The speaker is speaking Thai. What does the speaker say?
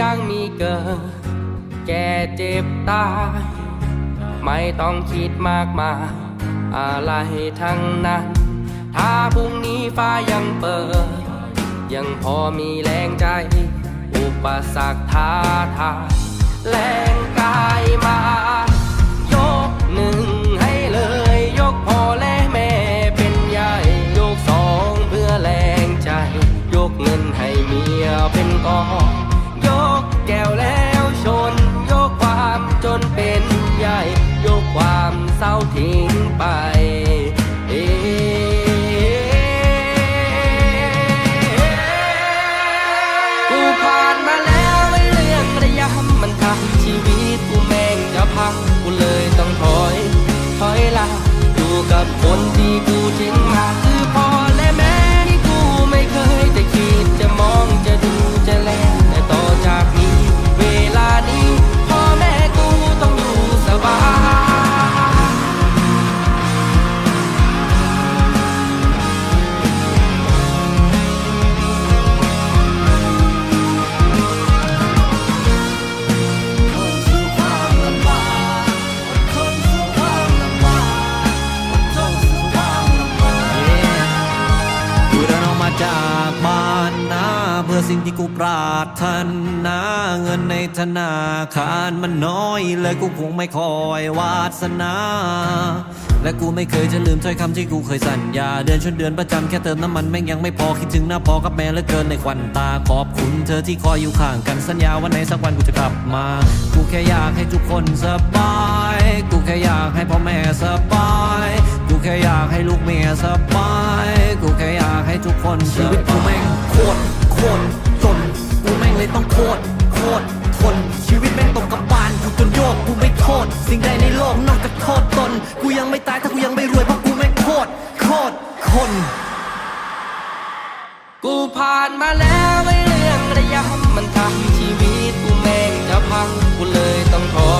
ยังมีเกิด แก่เจ็บตาย ไม่ต้องคิดมากมายอะไรทั้งนั้น ถ้าพรุ่งนี้ฟ้ายังเปิด ยังพอมีแรงใจ อุปสรรคท้าทายแรงกายมา ความเศร้าทิ้งไปกูผ่านมาแล้วไอ้เรื่องระยำมันทำชีวิตกูแม่งจะพังกูเลยต้องถอย ถอยละอยู่กับคนที่กูทิ้ง กูเดินออกมาจากบ้านนะเพื่อสิ่งที่กูปรารถนาเงินในธนาคารมันน้อยเลยกูคงไม่คอยวาสนา และกูไม่เคยจะลืมถ้อยคำที่กูเคยสัญญา เดือนชนเดือนประจำแค่เติมน้ำมันแม่งยังไม่พอคิดถึงหน้าพอกับแม่เหลือเกินในควันตาขอบคุณเธอที่คอยอยู่ข้างกันสัญญาว่าในสักวันกูจะกลับมา กูแค่อยากให้ทุกคนสบาย กูแค่อยากให้พ่อแม่สบาย กูแค่อยากให้ลูกเมียสบายากให้ทุกคนชีวิตกูแม่งโคตรโคตรจนกูแม่งเลยต้องโคตรโคตรทนชีวิตแม่งตกกับบานกูจนโยกกูไม่โทษสิ่งใดในโลกนอกจากโทษตน กูยังไม่ตายถ้ากูยังไม่รวยเพราะกูแม่งโคตรโคตรคน กูผ่านมาแล้วไอ้เรื่องระยำมันทำชีวิตกูแม่งจะพังกูเลยต้องถอยถอยหละอยู่กับคน